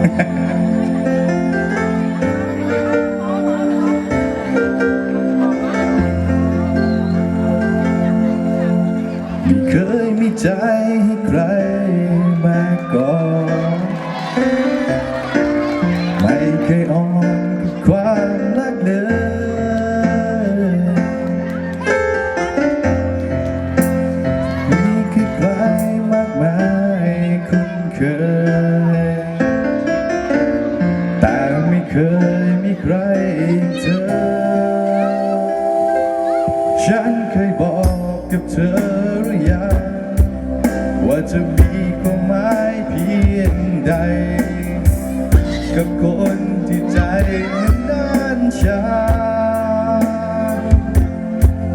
ไม่เคยมีใจให้ใครมาก่อนไม่เคยอ่อนกับความรักเลยมีแคือใครมากมายคุ้นเคย ฉันเคยบอกกับเธอหรือยัง ว่าจะมีความหมายเพียงใด กับคนที่ใจมันด้นชา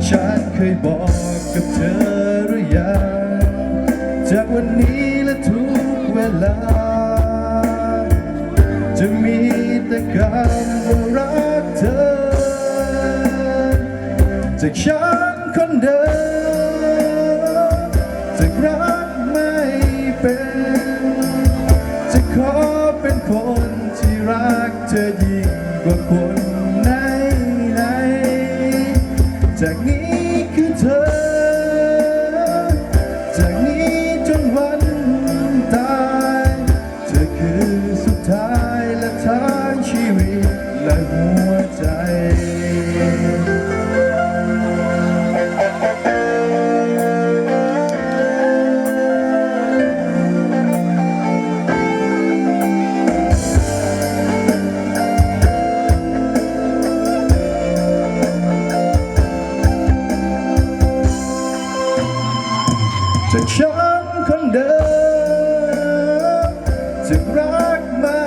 ฉันเคยบอกกับเธอหรือยัง จากวันนี้และทุกเวลา จะมีแต่คำว่า จากฉันคนเดิมจากรักไม่เป็น จะขอเป็นคนที่รักเธอยิ่งกว่าคนไหนไหนจากนี้ ฉันคนเดิมจะรักไม่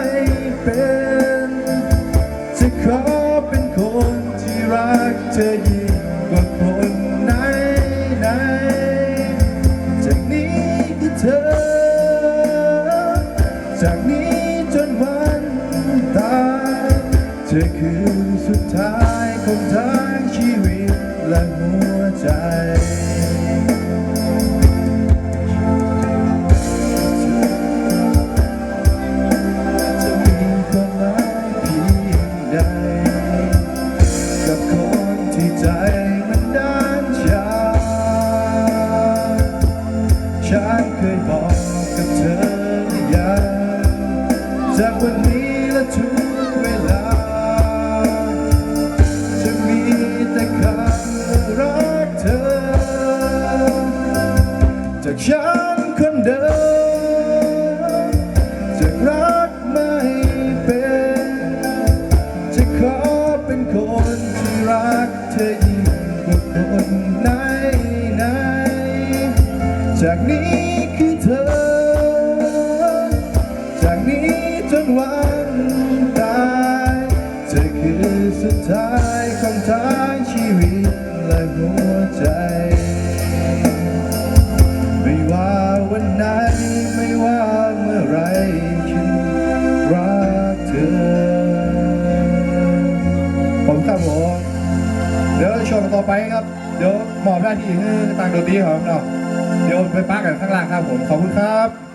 เป็นจะขอเป็นคนที่รักเธอยิ่งกว่าคนไหนไหนๆจากนี้คือเธอ จากนี้จนวันตายเธอคือสุดท้ายของทางชีวิตและหัวใจ ฉันเคยบอกกับเธออยังจากวันนี้และทุกเวลา จะมีแต่คำว่ารักเธอ จากฉันคนเดิม ตายเธอคือสุดท้ายของทางชีวิตและหัวใจ ไม่ว่าวันไหนไม่ว่าเมื่อไหรฉันรักเธอ ผมครับผมเดี๋ยวช่วงต่อไปครับ เดี๋ยวหมอบหน้าที่ให้ทางดนตรีของเราเดี๋ยวไปปักกันข้างล่างครับผม ขอบคุณครับ